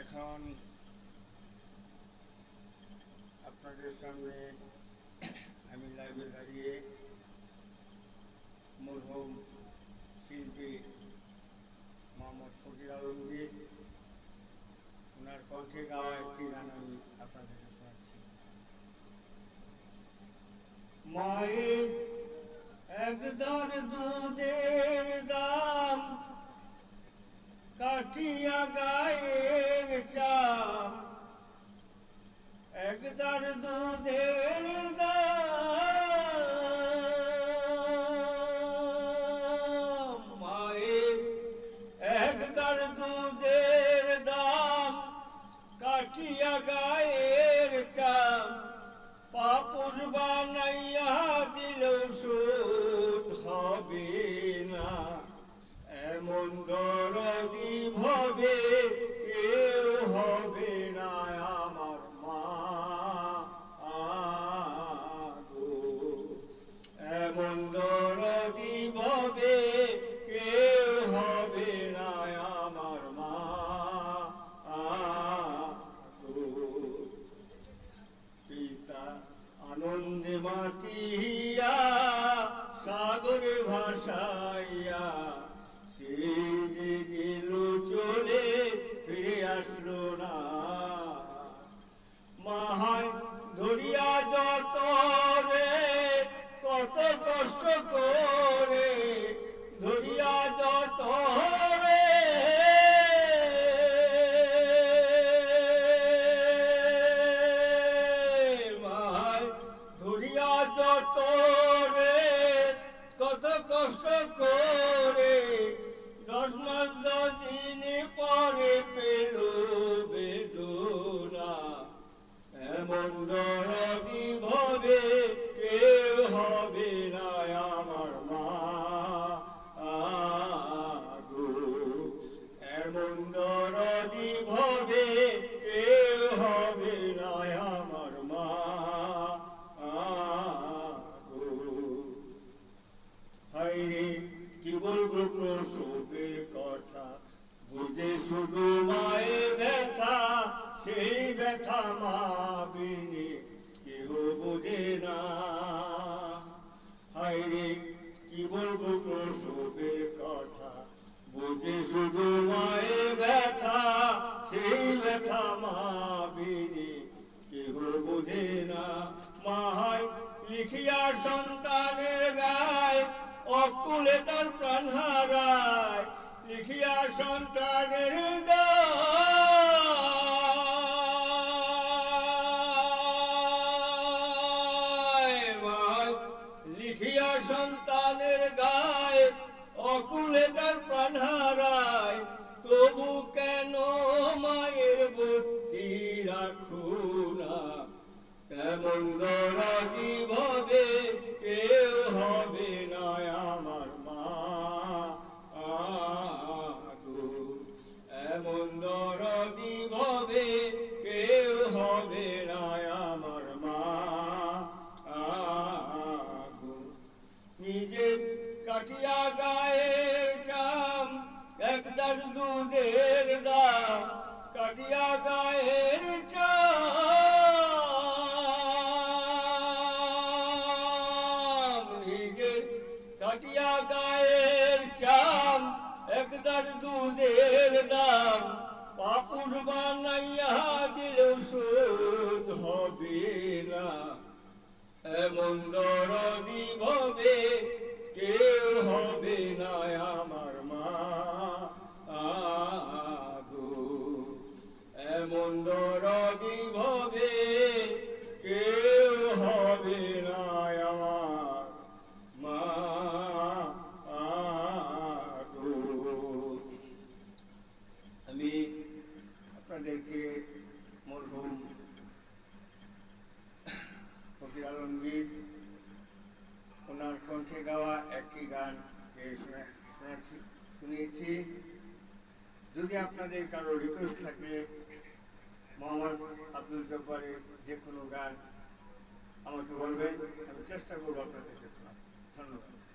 এখন আপনাদের সামনে আমি লাইভে দাঁড়িয়ে মরহুম শিল্পী মোহাম্মদ ফকির আলমগীর ওনার কণ্ঠে গাওয়া একটি গান আমি আপনাদেরকে শোনাচ্ছি মায়ের একদার দাম কাটিয়া গায়ের চাম একদার দুধের দাম মায়ের একদার দুধের দাম কাটিয়া গায়ের চাম পাপুর বানাইয়া দিল সুদ আনন্দে মাতিয়া, সাগরে ভাসাইয়া সেই যে গেল চলে, ফিরে আসলো না। মাহাই ধরিয়া যত রে, কত কষ্ট করে ধরিয়া যত যত হাইরে কি বলব প্রসবের কথা। বুঝে শুধু মায়ের ব্যথা সেই ব্যথা মা অকুলে তার প্রাণ হারায়, লিখিয়া সন্তানের লিখিয়া সন্তানের গায় অকুলে তার প্রাণ হারায়। তবু কেন মায়ের বুদ্ধি রাখু না? তেমন দরদি ভবে কেউ হবে না আমার মা আগো নিজে কাটিয়া গায়ের চাম একদার দুধের দাম কাটিয়া গায়ের চাম নিজে কাটিয়া গায়ের চাম একদার দুধের দাম পাপুর বানাইয়া দিল শোধ হবে না। এমন দরদি ভবে কেউ হবে না আমার। আপনাদেরকে মরহুম ফকির আলমগীর ওনার কণ্ঠে গাওয়া একটি গান শুনিয়েছি। যদি আপনাদের কারও রিকোয়েস্ট থাকে, মোহাম্মদ আব্দুল জব্বারের যে কোনো গান আমাকে বলবেন, আমি চেষ্টা করব আপনাদেরকে শোনার। ধন্যবাদ।